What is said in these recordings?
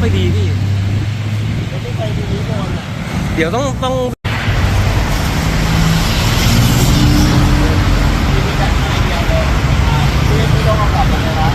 ค่อยดีพี่ ไม่ไปทีนี้ก่อนอะเดี๋ยวต้องต้อง ไม่ต้องเอากลับมาเลยนะ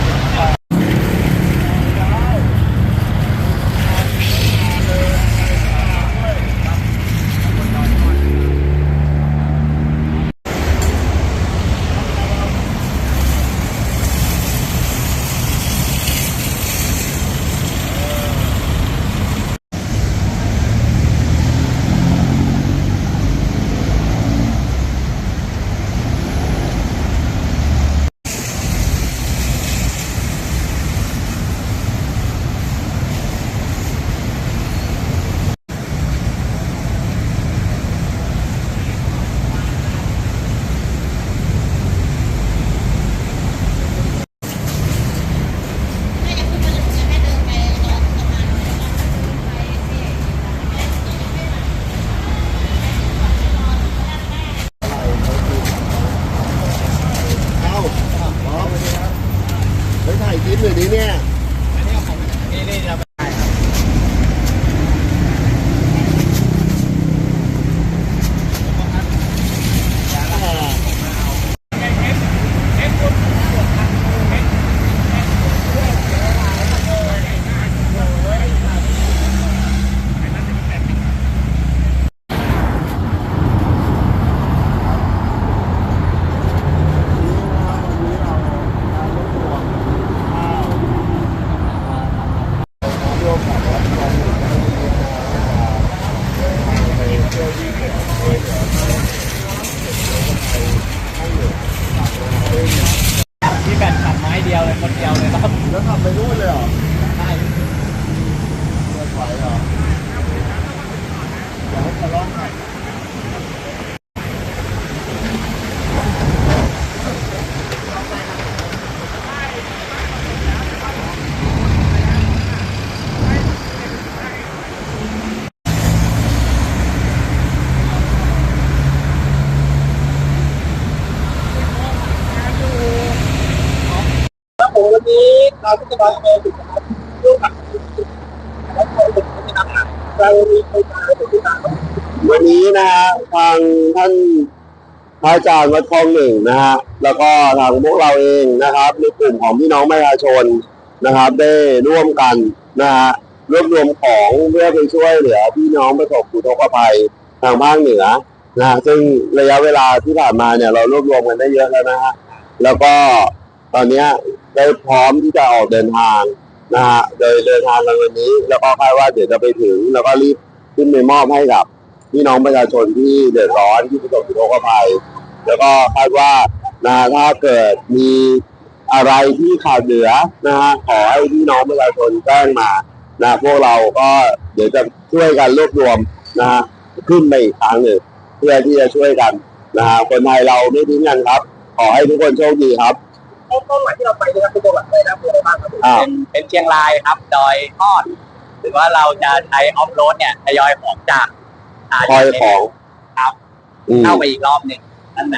เอ้าพร้อมไปถ่ายคลิปหน่อยดิเนี่ย นี่นี่จะไป ที่แบตขับไม้เดียวเลยคนเดียวเลยครับ แล้วขับไปนู่นเลยเหรอ ใช่ เดินไหวเหรอเดี๋ยวให้ทะเลาะกัน ครับผมวันนี้ เราก็จะมาเจอถึงร่วมกับแล้วก็เป็นคนที่ทำงานเรามีโครงการเป็นที่ต่างวันนี้นะฮะทางท่านพระอาจารย์วัดคลองหนึ่งนะฮะแล้วก็ทางพวกเราเองนะครับในกลุ่มของพี่น้องประชาชนนะครับ ได้ร่วมกันนะฮะรวบรวมของเพื่อไปช่วยเหลือพี่น้องประสบอุทกภัยทางภาคเหนือนะฮะซึ่งระยะเวลาที่ผ่านมาเนี่ยเรารวบรวมกันได้เยอะแล้วนะฮะแล้วก็ตอนเนี้ย ได้พร้อมที่จะออกเดินทางนะฮะโดยเดินทางกันวันนี้ แล้วก็คาดว่าเดี๋ยวจะไปถึง แล้วก็รีบขึ้นไปมอบให้กับพี่น้องประชาชนที่เดือดร้อนที่ประสบอุทกภัย แล้วก็คาดว่านะถ้าเกิดมีอะไรที่ขาดเหลือนะฮะขอให้พี่น้องประชาชนแจ้งมานะพวกเราก็เดี๋ยวจะช่วยกันรวบรวมนะฮะขึ้นไปอีกครั้งหนึ่งเพื่อที่จะช่วยกันนะฮะคนไทยเราไม่ทิ้งกันครับ ขอให้ทุกคนโชคดีครับ เป้าหมายที่เราไปนะครับเป็นจังหวัดอะไรนะเป็นอะไรบ้างครับอ้าวเป็นเป็นเชียงรายครับ ดอยทอด หรือว่าเราจะใช้ออฟโรดเนี่ยทยอยของจากาคอยของครับ อืม เข้าไปอีกรอบหนึ่งด้านใน